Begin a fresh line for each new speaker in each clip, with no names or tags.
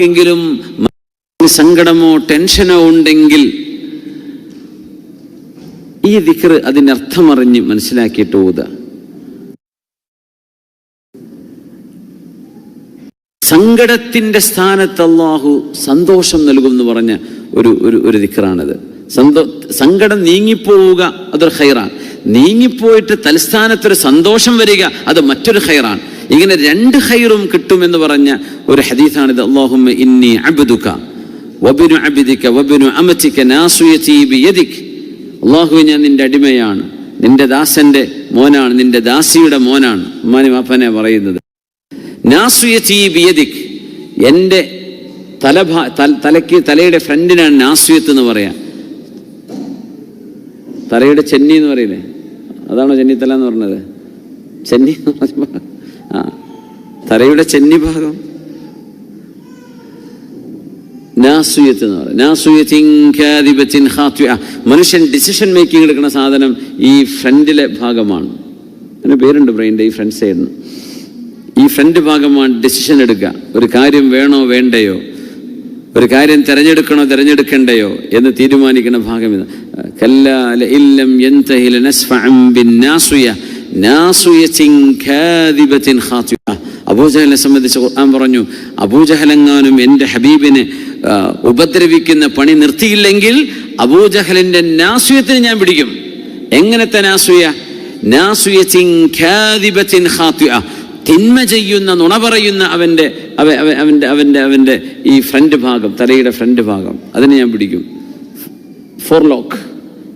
ആർക്കെങ്കിലും സങ്കടമോ ടെൻഷനോ ഉണ്ടെങ്കിൽ ഈ ദിക്കർ അതിന്റെ അർത്ഥമറിഞ്ഞ് മനസ്സിലാക്കിയിട്ട് ഓതുക. സങ്കടത്തിന്റെ സ്ഥാനത്ത് അള്ളാഹു സന്തോഷം നൽകും എന്ന് പറഞ്ഞ ഒരു ഒരു ഒരു ദിക്കറാണിത് സന്തോ സങ്കടം നീങ്ങിപ്പോവുക അതൊരു ഹൈറാണ് നീങ്ങിപ്പോയിട്ട് തലസ്ഥാനത്തൊരു സന്തോഷം വരിക അത് മറ്റൊരു ഹൈറാണ് ഇങ്ങനെ രണ്ട് ഹൈറും കിട്ടുമെന്ന് പറഞ്ഞ ഒരു ഹദീസാണിത്. അള്ളാഹുമ്മ ഇന്നി അബ്ദുക വബിനു വബിനു അള്ളാഹു ഞാൻ നിന്റെ അടിമയാണ്. നിന്റെ ദാസന്റെ മോനാണ്. നിന്റെ ദാസിയുടെ മോനാണ്. ഉമ്മാനി മാപ്പനെ പറയുന്നത്. എന്റെ തലഭാ തല- തലയ്ക്ക് തലയുടെ ഫ്രണ്ടിനാണ് നാസുയത്ത് എന്ന് പറയാം. തലയുടെ ചെന്നി എന്ന് പറയില്ലേ? അതാണോ ചെന്നിത്തല എന്ന് പറഞ്ഞത്? ചെന്നി എന്ന് തലയുടെ ചെന്നി ഭാഗം മനുഷ്യൻ ഡിസിഷൻ മേക്കിംഗ് എടുക്കുന്ന സാധനം ഈ ഫ്രണ്ടിലെ ഭാഗമാണ്. അതിന് പേരുണ്ട് ബ്രെയിന്റെ ഈ ഫ്രണ്ട് സൈഡിന്. ഈ ഫ്രണ്ട് ഭാഗമാണ് ഡിസിഷൻ എടുക്കുക. ഒരു കാര്യം വേണോ വേണ്ടയോ? ഒരു കാര്യം തിരഞ്ഞെടുക്കണോ തിരഞ്ഞെടുക്കണ്ടയോ എന്ന് തീരുമാനിക്കുന്ന ഭാഗം ഇത്. കല്ലാ ലഇല്ലം അബൂജഹലിനെ സംബന്ധിച്ച് ഖുർആൻ പറഞ്ഞു അബൂജഹലെങ്ങാനും എന്റെ ഹബീബിനെ ഉപദ്രവിക്കുന്ന പണി നിർത്തിയില്ലെങ്കിൽ അബൂജഹലിന്റെ നാസുയത്തിന് ഞാൻ പിടിക്കും. എങ്ങനത്തെ നാസുയ. തിന്മ ചെയ്യുന്ന നുണ പറയുന്ന അവന്റെ അവ അവ- അവന്റെ അവന്റെ അവന്റെ ഈ ഫ്രണ്ട് ഭാഗം തലയുടെ ഫ്രണ്ട് ഭാഗം അതിനെ ഞാൻ പിടിക്കും. Four lock.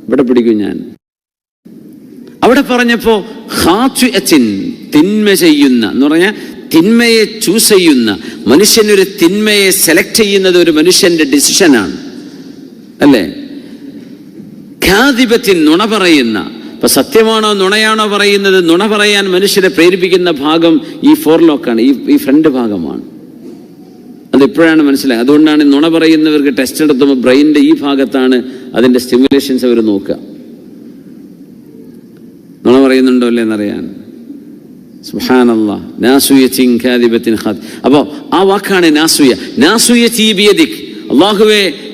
ഇവിടെ പിടിക്കും ഞാൻ. അവിടെ തിന്മ ചെയ്യുന്ന എന്ന് പറഞ്ഞാൽ തിന്മയെ ചൂസ് ചെയ്യുന്ന. മനുഷ്യനൊരു തിന്മയെ സെലക്ട് ചെയ്യുന്നത് ഒരു മനുഷ്യന്റെ ഡിസിഷനാണ് അല്ലേ? ഖ്യാധിപത്യൻ നുണ പറയുന്ന. ഇപ്പൊ സത്യമാണോ നുണയാണോ പറയുന്നത്? നുണ പറയാൻ മനുഷ്യരെ പ്രേരിപ്പിക്കുന്ന ഭാഗം ഈ ഫോർ ലോക്കാണ് ഈ ഈ ഫ്രണ്ട് ഭാഗമാണ്. അത് ഇപ്പോഴാണ് മനസ്സിലായത്. അതുകൊണ്ടാണ് നുണ പറയുന്നവർക്ക് ടെസ്റ്റ് എടുത്തുമ്പോൾ ബ്രെയിനിന്റെ ഈ ഭാഗത്താണ് അതിന്റെ സ്റ്റിമുലേഷൻസ് അവർ നോക്കുക. നുണ പറയുന്നുണ്ടോ അല്ലേ എന്നറിയാൻ ഖാദ്. അപ്പോൾ ആ വാക്കാണ് നാസുയ.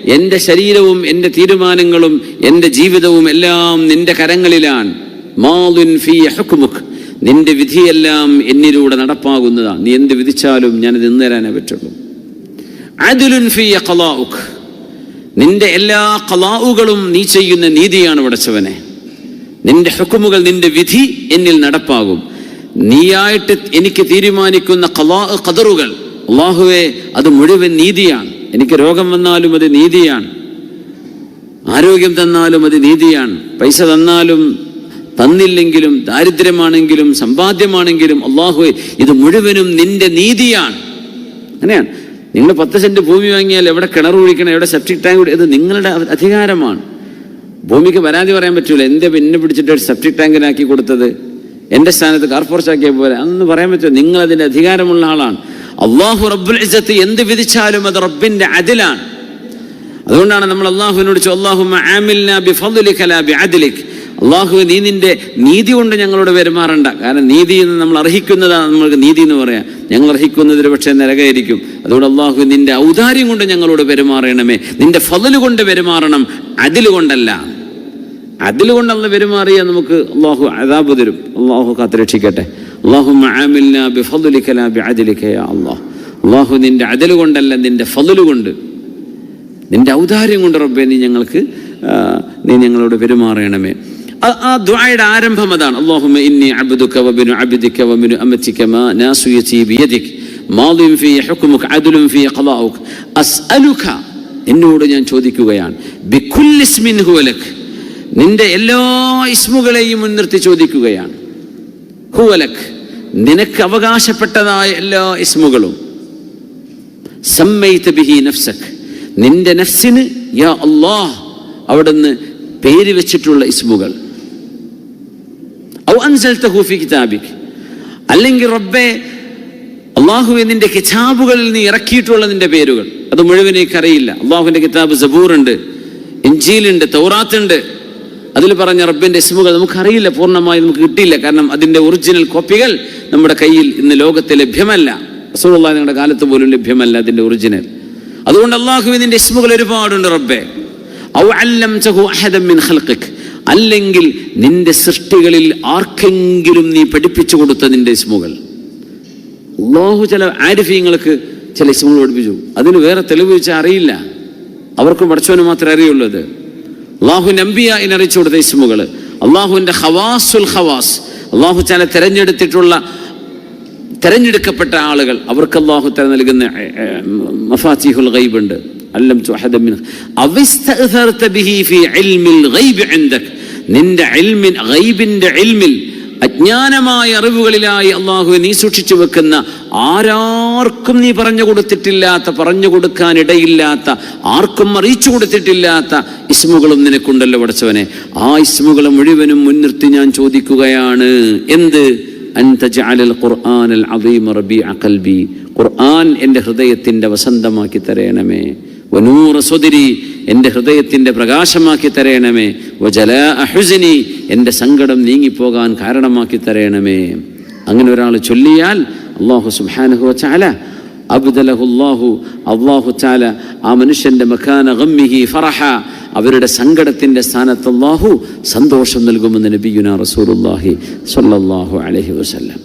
എന്റെ ശരീരവും എന്റെ തീരുമാനങ്ങളും എന്റെ ജീവിതവും എല്ലാം നിന്റെ കരങ്ങളിലാണ്. നിന്റെ വിധിയെല്ലാം എന്നിലൂടെ നടപ്പാകുന്നതാണ് നീ എന്ത് വിധിച്ചാലും ഞാൻ ഇന്ന് തരാനേ പറ്റുള്ളൂ. നിന്റെ എല്ലാ കലാവുകളും നീ ചെയ്യുന്ന നീതിയാണ് പടച്ചവനെ. നിന്റെ ഹുക്കുമുകൾ നിന്റെ വിധി എന്നിൽ നടപ്പാകും. നീയായിട്ട് എനിക്ക് തീരുമാനിക്കുന്ന കലാ ഖദറുകൾ അള്ളാഹുവെ അത് മുഴുവൻ നീതിയാണ്. എനിക്ക് രോഗം വന്നാലും അത് നീതിയാണ്. ആരോഗ്യം തന്നാലും അത് നീതിയാണ്. പൈസ തന്നാലും തന്നില്ലെങ്കിലും ദാരിദ്ര്യമാണെങ്കിലും സമ്പാദ്യമാണെങ്കിലും അള്ളാഹു ഇത് മുഴുവനും നിന്റെ നീതിയാണ്. അങ്ങനെയാണ്. നിങ്ങൾ പത്ത് സെന്റ് ഭൂമി വാങ്ങിയാൽ എവിടെ കിണർ കുഴിക്കണം എവിടെ സെപ്റ്റിക് ടാങ്ക് ഇത് നിങ്ങളുടെ അധികാരമാണ്. ഭൂമിക്ക് പരാതി പറയാൻ പറ്റൂല. എന്റെ പിന്നെ പിടിച്ചിട്ട് ഒരു സെപ്റ്റിക് ടാങ്കിനാക്കി കൊടുത്തത്. എന്റെ സ്ഥാനത്ത് കാർപോറേറ്റ് ആക്കിയ പോലെ. അതൊന്നും പറയാൻ പറ്റുമോ? നിങ്ങൾ അതിന്റെ അധികാരമുള്ള ആളാണ്. അള്ളാഹു റബ്ബുൽ ഇസത്ത് എന്ത് വിധിച്ചാലും അത് റബ്ബിന്റെ അതിലാണ്. അതുകൊണ്ടാണ് നമ്മൾ അള്ളാഹുവിനോട് അള്ളാഹു അള്ളാഹു നീ നിന്റെ നീതി കൊണ്ട് ഞങ്ങളോട് പെരുമാറണ്ട. കാരണം നീതി എന്ന് നമ്മൾ അർഹിക്കുന്നതാണ് നമ്മൾക്ക് നീതി എന്ന് പറയാം. ഞങ്ങൾ അർഹിക്കുന്നതിൽ പക്ഷേ നിരകയായിരിക്കും. അതുകൊണ്ട് അള്ളാഹു നിന്റെ ഔദാര്യം കൊണ്ട് ഞങ്ങളോട് പെരുമാറണമേ. നിന്റെ ഫതൽ കൊണ്ട് പെരുമാറണം. അതിൽ കൊണ്ടല്ല. അതിൽ പെരുമാറിയാൽ നമുക്ക് അള്ളാഹു അതാബ് തരും. അള്ളാഹു കാത്തുരക്ഷിക്കട്ടെ അള്ളാഹു അള്ളാഹ്. അള്ളാഹു നിന്റെ അതിൽ കൊണ്ടല്ല നിന്റെ ഫതൽ കൊണ്ട്. നിന്റെ ഔദാര്യം കൊണ്ട് റബ്ബെ നീ ഞങ്ങൾക്ക് നീ ഞങ്ങളോട് പെരുമാറണമേ. ആ- ദ്വായുടെ ആരംഭം അതാണ്. ഇന്നി വബിനു അബ്ദിക മാ ഫീ ഫീ എന്നോട് ഞാൻ ചോദിക്കുകയാണ്. നിന്റെ എല്ലാ ഇസ്മുകളെയും മുൻനിർത്തി ചോദിക്കുകയാണ്. നിനക്ക് അവകാശപ്പെട്ടതായ എല്ലാ ഇസ്മുകളും. ബിഹി നഫ്സക് നിന്റെ നഫ്സിന് യാ അള്ളാഹ് അവിടുന്ന് പേര് വെച്ചിട്ടുള്ള ഇസ്മുകൾ. ഔ അൻസൽതഹു ഫി കിതാബിക്. അല്ലെങ്കിൽ റബ്ബെ അള്ളാഹു നിന്റെ കിതാബുകളിൽ നീ ഇറക്കിയിട്ടുള്ള നിന്റെ പേരുകൾ. അത് മുഴുവൻ എനിക്കറിയില്ല. അള്ളാഹുവിന്റെ കിതാബ് സബൂറുണ്ട് ഇഞ്ചീലുണ്ട് തൗറാത്തുണ്ട്. അതിൽ പറഞ്ഞ റബ്ബിന്റെ ഇസ്മുകൾ നമുക്കറിയില്ല പൂർണമായി നമുക്ക് കിട്ടിയില്ല. കാരണം അതിന്റെ ഒറിജിനൽ കോപ്പികൾ നമ്മുടെ കയ്യിൽ ഇന്ന് ലോകത്തെ ലഭ്യമല്ല. റസൂലുള്ളാഹി നിങ്ങളുടെ കാലത്ത് പോലും ലഭ്യമല്ല അതിന്റെ ഒറിജിനൽ. അതുകൊണ്ട് അള്ളാഹു നിന്റെ ഇസ്മുകൾ ഒരുപാടുണ്ട് റബ്ബെ. ഔ അഹദൻ മിൻ ഖൽഖിക്. അല്ലെങ്കിൽ നിന്റെ സൃഷ്ടികളിൽ ആർക്കെങ്കിലും നീ പഠിപ്പിച്ചു കൊടുത്ത നിന്റെ ഇസ്മുകൾ. അള്ളാഹു ചില ആരിഫീങ്ങൾക്ക് ചില ഇസ്മുകൾ പഠിപ്പിച്ചു. അതിന് വേറെ തെളിവ് വെച്ചാൽ അറിയില്ല. അവർക്ക് പഠിച്ചവന് മാത്രമേ അറിയുള്ളൂ അത്. അള്ളാഹു നമ്പിയ എന്നറിയിച്ചു കൊടുത്ത ഇസ്മുകൾ. അള്ളാഹുവിന്റെ ഹവാസുൽ ഹവാസ് അള്ളാഹു ചില തിരഞ്ഞെടുത്തിട്ടുള്ള തിരഞ്ഞെടുക്കപ്പെട്ട ആളുകൾ അവർക്ക് അള്ളാഹു തല നൽകുന്ന മഫാസിഹുൽ ഗൈബ് ഉണ്ട്. അല്ലം അവിസ്തഅ്തർത ബിഹി ഫീ ഇൽമിൽ ഗൈബ് ഇൻദക്. നിന്റെ ഇൽമിൻ ഗൈബിന്റെ ഇൽമിൽ അജ്ഞാനമായ അറിവുകളിലായി അള്ളാഹു നീ സൂക്ഷിച്ചു വെക്കുന്ന ആരാർക്കും നീ പറഞ്ഞു കൊടുത്തിട്ടില്ലാത്ത പറഞ്ഞു കൊടുക്കാൻ ഇടയില്ലാത്ത ആർക്കും അറിയിച്ചു കൊടുത്തിട്ടില്ലാത്ത ഇസ്മുകളും നിനക്കുണ്ടല്ലോ പഠിച്ചവനെ ആ ഇസ്മുകൾ മുഴുവനും മുൻനിർത്തി ഞാൻ ചോദിക്കുകയാണ്. എന്ത്? ഖുർആൻ എന്റെ ഹൃദയത്തിന്റെ വസന്തമാക്കി തരയണമേ വനൂറ സ്വതിരി എന്റെ ഹൃദയത്തിന്റെ പ്രകാശമാക്കി തരയണമേ വജലാ അഹുസിനി എന്റെ സങ്കടം നീങ്ങിപ്പോകാൻ കാരണമാക്കി തരയണമേ അങ്ങനെ ഒരാൾ ചൊല്ലിയാൽ അള്ളാഹു സുബ്ഹാനഹു വതആല അബ്ദലഹുല്ലാഹു അള്ളാഹു ചാല ആ മനുഷ്യന്റെ മഖാന ഗമ്മിഹി ഫറഹ അവരുടെ സങ്കടത്തിന്റെ സ്ഥാനത്ത് അള്ളാഹു സന്തോഷം നൽകുമെന്ന് നബിയുന റസൂലുള്ളാഹി സല്ലാഹു അലഹി വസല്ലം.